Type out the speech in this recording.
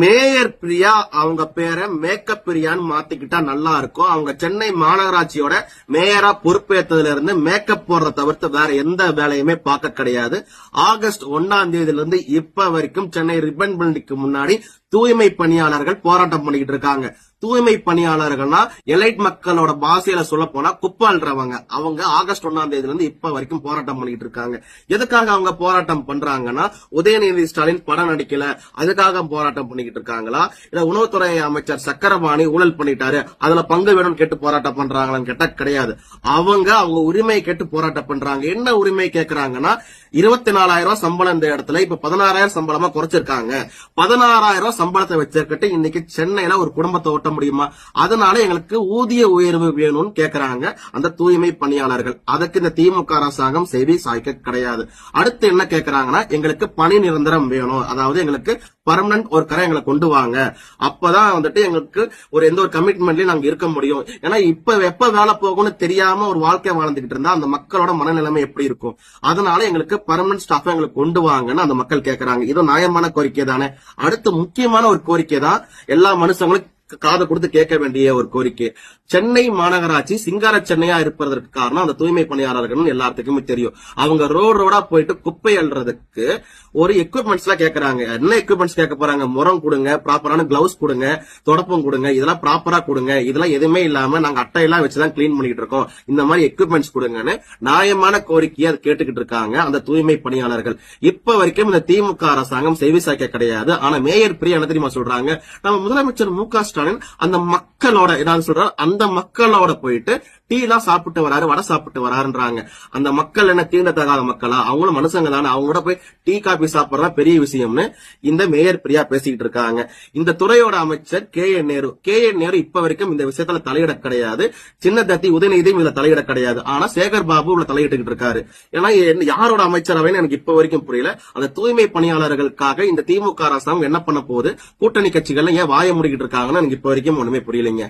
Mayor Priya அவங்க பேரை makeup பிரியான்னு மாத்திக்கிட்டா நல்லா இருக்கும். அவங்க சென்னை மாநகராட்சியோட மேயரா பொறுப்பேற்றதுல இருந்து மேக்கப் போடுறத தவிர்த்து வேற எந்த வேலையுமே பார்க்க கிடையாது. ஆகஸ்ட் ஒன்னாம் தேதியில இருந்து இப்ப வரைக்கும் சென்னை ரிப்பன் பில்டிங்க்கு முன்னாடி தூய்மை பணியாளர்கள் போராட்டம் பண்ணிக்கிட்டு இருக்காங்க. தூய்மை பணியாளர்கள்னா எலைட் மக்களோட பாசையில சொல்ல போனா குப்பால்றவங்க. அவங்க ஆகஸ்ட் ஒன்னாம் தேதியில இருந்து இப்ப வரைக்கும் போராட்டம் பண்ணிட்டு இருக்காங்க. எதுக்காக அவங்க போராட்டம் பண்றாங்கன்னா உதயநிதி ஸ்டாலின் படம் நடிக்கல அதுக்காக போராட்டம் பண்ணிக்கிட்டு இருக்காங்களா? இல்ல உணவுத்துறை அமைச்சர் சக்கரபாணி ஊழல் பண்ணிட்டாரு அதுல பங்கு வேணும்னு கேட்டு போராட்டம் பண்றாங்களான்னு கேட்டா கிடையாது. அவங்க அவங்க உரிமை கேட்டு போராட்டம் பண்றாங்க. என்ன உரிமை கேக்குறாங்கன்னா இருபத்தி நாலாயிரம் ரூபாய் சம்பளம் இந்த இடத்துல இப்ப பதினாறாயிரம் சம்பளமா குறைச்சிருக்காங்க. பதினாறாயிரம் ரூபாய் சம்பளத்தை வச்சிருக்கிட்டு இன்னைக்கு சென்னையில ஒரு குடும்பத்தை ஓட்ட முடியுமா? அதனால எங்களுக்கு ஊதிய உயர்வு வேணும்னு கேக்குறாங்க. அந்த தூய்மை பணியாளர்கள். அதுக்கு இந்த திமுக அரசாங்கம் செய்தி சாய்க்க கிடையாது. அடுத்து என்ன கேக்குறாங்கன்னா எங்களுக்கு பணி நிரந்தரம் வேணும். அதாவது எங்களுக்கு பர்மனன்ட் ஒர்க்கரை எங்களை கொண்டு வாங்க. அப்பதான் வந்துட்டு எங்களுக்கு ஒரு எந்த ஒரு கமிட்மெண்ட்லயும் நாங்க இருக்க முடியும். ஏன்னா இப்ப எப்ப வேலை போகும்னு தெரியாம ஒரு வாழ்க்கை வாழ்ந்துகிட்டு இருந்தா அந்த மக்களோட மனநிலைமை எப்படி இருக்கும்? அதனால எங்களுக்கு பர்மனன்ட் ஸ்டாஃப் எங்களுக்கு கொண்டு வாங்கன்னு அந்த மக்கள் கேக்குறாங்க. இது நியாயமான கோரிக்கை தானே அடுத்து முக்கியமான ஒரு கோரிக்கை தான் எல்லா மனுஷங்களும் காதை கொடுத்து கேட்க வேண்டிய ஒரு கோரிக்கை. சென்னை மாநகராட்சி சிங்கார சென்னையா இருப்பதற்கு காரணம் அந்த தூய்மை பணியாளர்கள் எல்லாத்துக்குமே தெரியும். அவங்க ரோடு ரோடா போயிட்டு குப்பை அள்ளுறதுக்கு ஒரு எக்யூப்மெண்ட்ஸ் எல்லாம் கேட்கறாங்க என்ன எக்யூப்மெண்ட்ஸ் கேட்க போறாங்க? முரம் கொடுங்க ப்ராப்பரான கிளவுஸ் கொடுங்க தொடப்பம் கொடுங்க இதெல்லாம் ப்ராப்பரா கொடுங்க. இதெல்லாம் எதுவுமே இல்லாம நாங்க அட்டையெல்லாம் வச்சுதான் கிளீன் பண்ணிட்டு இருக்கோம். இந்த மாதிரி எக்யூப்மெண்ட்ஸ் கொடுங்கன்னு நியாயமான கோரிக்கையை அதை கேட்டுக்கிட்டு இருக்காங்க அந்த தூய்மை பணியாளர்கள். இப்ப வரைக்கும் இந்த திமுக அரசாங்கம் செவி சாய்க்க கிடையாது. ஆனா மேயர் பிரியா என்ன தெரியுமா சொல்றாங்க? நம்ம முதலமைச்சர் மு க ஸ்டாலின் அந்த மக்களோட ஏதாவது சொல்ற அந்த மக்களோட போயிட்டு டீ எல்லாம் சாப்பிட்டு வராரு வடை சாப்பிட்டு வராருன்றாங்க. அந்த மக்கள் என்ன தீண்டத்தகாத மக்களா? அவங்களும் மனுஷங்க தானே. அவங்க கூட போய் டீ காபி சாப்பிடுறதா பெரிய விஷயம்னு இந்த மேயர் பிரியா பேசிக்கிட்டு இருக்காங்க. இந்த துறையோட அமைச்சர் K N Nehru. K N Nehru இப்ப வரைக்கும் இந்த விஷயத்துல தலையிட கிடையாது. சின்ன தத்தி உதயநிதியும் இதுல தலையிட கிடையாது. ஆனா சேகர் பாபு உள்ள தலையிட்டுக்கிட்டு இருக்காரு. ஏன்னா யாரோட அமைச்சரவைன்னு எனக்கு இப்ப வரைக்கும் புரியல. அந்த தூய்மை பணியாளர்களுக்காக இந்த திமுக அரசாங்கம் என்ன பண்ண போகுது? கூட்டணி கட்சிகள் ஏன் வாய முடிக்கிட்டு இருக்காங்கன்னு எனக்கு இப்ப வரைக்கும் ஒண்ணுமே புரியலைங்க.